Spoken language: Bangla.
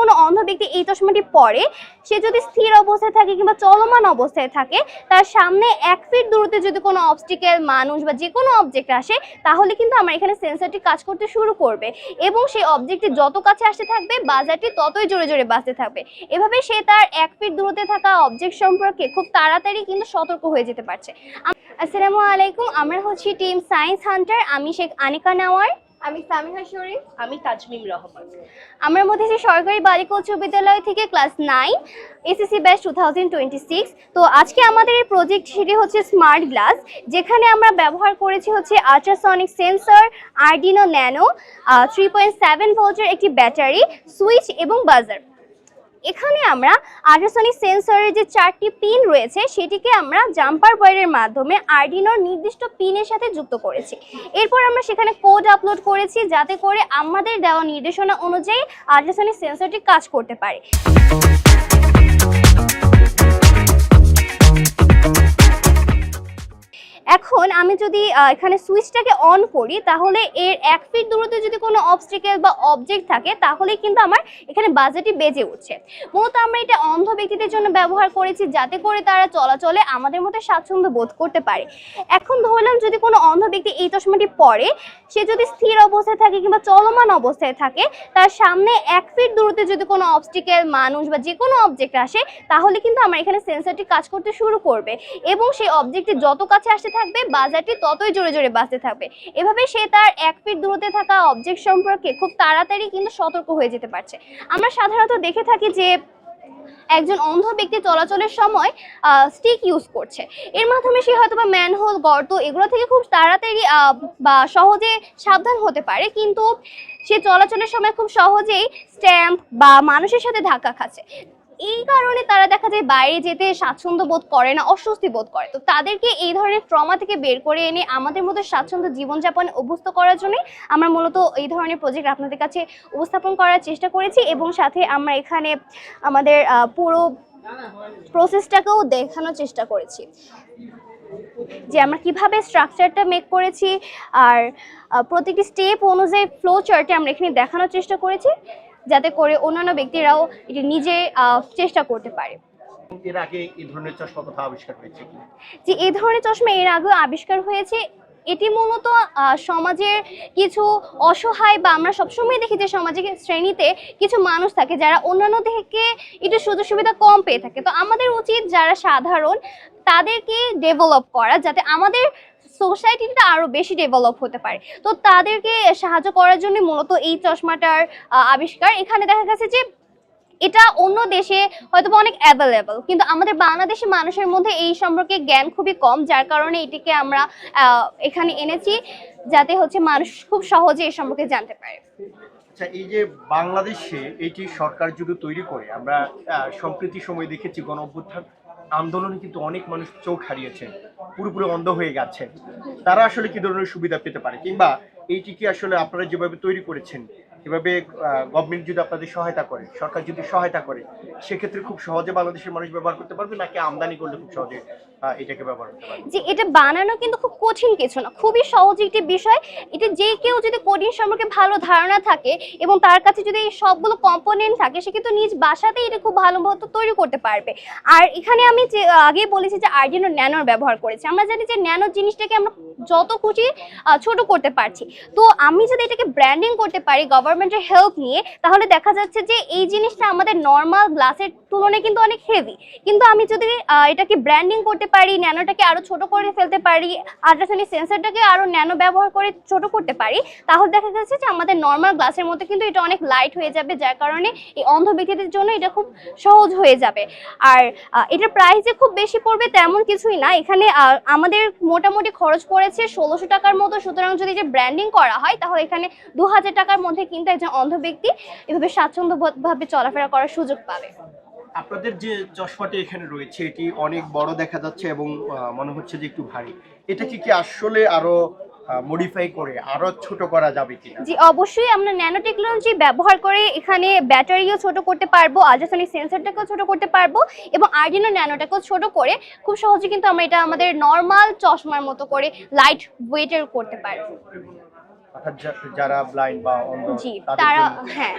কোনো অন্ধ ব্যক্তি এই চশমাটি পরে, সে যদি স্থির অবস্থায় থাকে কিংবা চলমান অবস্থায় থাকে, তার সামনে এক ফিট দূরত্বে যদি কোনো অবস্টিক্যাল মানুষ বা যে কোনো অবজেক্ট আসে, তাহলে কিন্তু আমার এখানে সেন্সরটি কাজ করতে শুরু করবে। এবং সেই অবজেক্টটি যত কাছে আসতে থাকবে বাজারটি ততই জোরে জোরে বাজতে থাকবে। এভাবে সে তার এক ফিট দূরত্বে থাকা অবজেক্ট সম্পর্কে খুব তাড়াতাড়ি কিন্তু সতর্ক হয়ে যেতে পারছে। আসসালামু আলাইকুম, আমরা হচ্ছি টিম সায়েন্স হান্টার আমি শেখ আনিকা নেওয়ার। আমি সামিহা শরীফ। আমি তাজমিম রহমান। আমরা মধ্যে যে সরকারি বালিকা উচ্চ বিদ্যালয় থেকে class nine SSC batch two thousand twenty six তো আজকে আমাদের এই প্রজেক্ট সেটি হচ্ছে স্মার্ট গ্লাস যেখানে আমরা ব্যবহার করেছি হচ্ছে ultrasonic sensor Arduino nano three point seven ভোল্টের একটি ব্যাটারি সুইচ এবং বাজার এখানে আমরা আল্ট্রাসনিক সেন্সরের যে চারটি পিন রয়েছে, সেটিকে আমরা জাম্পার বয়ের মাধ্যমে আর্ডিনোর নির্দিষ্ট পিনের সাথে যুক্ত করেছি। এরপর আমরা সেখানে কোড আপলোড করেছি, যাতে করে আমাদের দেওয়া নির্দেশনা অনুযায়ী আল্ট্রাসনিক সেন্সরটি কাজ করতে পারে। এখন আমি যদি এখানে সুইচটাকে অন করি, তাহলে এর এক ফিট দূরত্বে যদি কোনো অবস্টিকেল বা অবজেক্ট থাকে, তাহলে কিন্তু আমার এখানে বাজেটই বেজে উঠছে। মূলত আমরা এটা অন্ধ ব্যক্তিদের জন্য ব্যবহার করেছি, যাতে করে তারা চলাচলে আমাদের মধ্যে স্বাচ্ছন্দ্য বোধ করতে পারে। এখন ধরলাম যদি কোনো অন্ধ ব্যক্তি এই চশমাটি পরে, সে যদি স্থির অবস্থায় থাকে কিংবা চলমান অবস্থায় থাকে, তার সামনে এক ফিট দূরত্বে যদি কোনো অবস্টিকেল মানুষ বা যে কোনো অবজেক্ট আসে, তাহলে কিন্তু আমার এখানে সেন্সরটি কাজ করতে শুরু করবে। এবং সেই অবজেক্টটি যত কাছে আসতে থাকবে, বাজারটি ততই জোরে জোরে বাজতে থাকবে। এভাবে সে তার এক ফিট দূরত্বে থাকা অবজেক্ট সম্পর্কে খুব তাড়াতাড়ি কিন্তু সতর্ক হয়ে যেতে পারছে। আমরা সাধারণত দেখে থাকি যে, একজন অন্ধ ব্যক্তি চলাচলের সময় স্টিক ইউজ করছে। এর মাধ্যমে সে হয়তো বা ম্যানহোল গর্ত এগুলো থেকে খুব তাড়াতাড়ি বা সহজে সাবধান হতে পারে। কিন্তু সে চলাচলের সময় খুব সহজেই স্ট্যাম্প বা মানুষের সাথে ধাক্কা খাচ্ছে। এই কারণে তারা দেখা যায় বাইরে যেতে স্বাচ্ছন্দ্য বোধ করে না, অস্বস্তি বোধ করে। তো তাদেরকে এই ধরনের ট্রমা থেকে বের করে এনে আমাদের মধ্যে স্বাচ্ছন্দ্য জীবনযাপন অভ্যস্ত করার জন্যই আমরা মূলত এই ধরনের প্রজেক্ট আপনাদের কাছে উপস্থাপন করার চেষ্টা করেছি এবং সাথে আমরা এখানে আমাদের পুরো প্রসেসটাকেও দেখানোর চেষ্টা করেছি। যে আমরা কীভাবে স্ট্রাকচারটা মেক করেছি আর প্রতিটি স্টেপ অনুযায়ী ফ্লো চার্টে আমরা এখানে দেখানোর চেষ্টা করেছি। যাতে করে অন্যান্য ব্যক্তিরাও এটি নিজে চেষ্টা করতে পারে। এর আগে এই ধরনের চশমা কোথাও আবিষ্কার হয়েছে যে এই ধরনের চশমা এর আগেও আবিষ্কার হয়েছে। এটি মূলত সমাজের কিছু অসহায় বা আমরা সবসময় দেখি যে সমাজের শ্রেণীতে কিছু মানুষ থাকে যারা অন্যান্য থেকে একটু সুযোগ সুবিধা কম পেয়ে থাকে। তো আমাদের উচিত যারা সাধারণ তাদেরকে ডেভেলপ করা যাতে আমাদের সোসাইটিটা আরও বেশি ডেভেলপ হতে পারে। তো তাদেরকে সাহায্য করার জন্য মূলত এই চশমাটার আবিষ্কার। এখানে দেখা গেছে যে এটা অন্য দেশে হয়তো অনেক অ্যাভেলেবল কিন্তু আমাদের বাংলাদেশের মানুষের মধ্যে এই সম্পর্কে জ্ঞান খুবই কম, যার কারণে এটিকে আমরা এখানে এনেছি যাতে হচ্ছে মানুষ খুব সহজে এই সম্পর্কে জানতে পারে। আচ্ছা এই যে বাংলাদেশে এইটি সরকার যদি তৈরি করে, আমরা সম্প্রতি সময় দেখেছি গণ অভ্যুত্থান আন্দোলনে কিন্তু অনেক মানুষ চোখ হারিয়েছেন পুরোপুরি অন্ধ হয়ে গেছে। তারা আসলে কি ধরনের সুবিধা পেতে পারে? কিংবা এইটি কি আসলে আপনারা যেভাবে তৈরি করেছেন এভাবে গভর্নমেন্ট যদি আপনাদের সহায়তা করে, সরকার যদি সহায়তা করে, সেক্ষেত্রে খুব সহজে বাংলাদেশের মানুষ ব্যবহার করতে পারবে, নাকি আমদানি করলে খুব সহজে এটাকে ব্যবহার করতে পারবে? যে এটা বানানো কিন্তু খুব কঠিন কিছু না, খুবই সহজ একটি বিষয়। এটা যে কেউ যদি কোডিং সম্পর্কে ভালো ধারণা থাকে এবং তার কাছে যদি এই সবগুলো কম্পোনেন্ট থাকে, সে কিন্তু নিজ বাসাতেই এটা খুব ভালো মতো তৈরি করতে পারবে। আর এখানে আমি যে, আগে বলেছি যে আর্ডিনো ন্যানোর ব্যবহার করেছি। আমরা জানি যে ন্যানো জিনিসটাকে আমরা যত খুশি ছোট করতে পারছি। তো আমি যদি এটাকে ব্র্যান্ডিং করতে পারি গভর্নমেন্টের হেল্প নিয়ে, তাহলে দেখা যাচ্ছে যে এই জিনিসটা আমাদের নর্মাল গ্লাসের তুলনায় কিন্তু অনেক হেভি কিন্তু আমি যদি এটাকে ব্র্যান্ডিং করতে পারি, ন্যানোটাকে আরও ছোট করে ফেলতে পারি আল্ট্রাসনিক সেন্সরটাকে আরও ন্যানো ব্যবহার করে ছোট করতে পারি, তাহলে দেখা যাচ্ছে যে আমাদের নর্মাল গ্লাসের মধ্যে কিন্তু এটা অনেক লাইট হয়ে যাবে, যার কারণে এই অন্ধ ব্যক্তিদের জন্য এটা খুব সহজ হয়ে যাবে। আর এটার প্রাইস যে খুব বেশি পড়বে তেমন কিছুই না। এখানে আমাদের মোটামুটি খরচ পড়েছে ষোলোশো টাকার মতো। সুতরাং যদি যে ব্র্যান্ডিং করা হয়, তাহলে এখানে দু হাজার টাকার মধ্যে কিন্তু একজন অন্ধ ব্যক্তি এভাবে স্বাচ্ছন্দ্যভাবে চলাফেরা করার সুযোগ পাবে। আপনাদের যে চশমাটি এখানে রয়েছে, এটি অনেক বড় দেখা যাচ্ছে এবং মনে হচ্ছে যে একটু ভারী। এটা কি কি আসলে আরও মডিফাই করে আরও ছোট করা যাবে কিনা? জি অবশ্যই আমরা ন্যানো টেকনোলজি ব্যবহার করে এখানে ব্যাটারিও ছোট করতে পারব আলট্রাসনিক সেন্সরটাকেও ছোট করতে পারব এবং আর্ডিনো ন্যানোটাকেও ছোট করে খুব সহজে কিন্তু আমরা এটা আমাদের নর্মাল চশমার মতো করে লাইট ওয়েটের করতে পারব। অর্থাৎ যারা ব্লাইন্ড বা অন্ধ জি তারা হ্যাঁ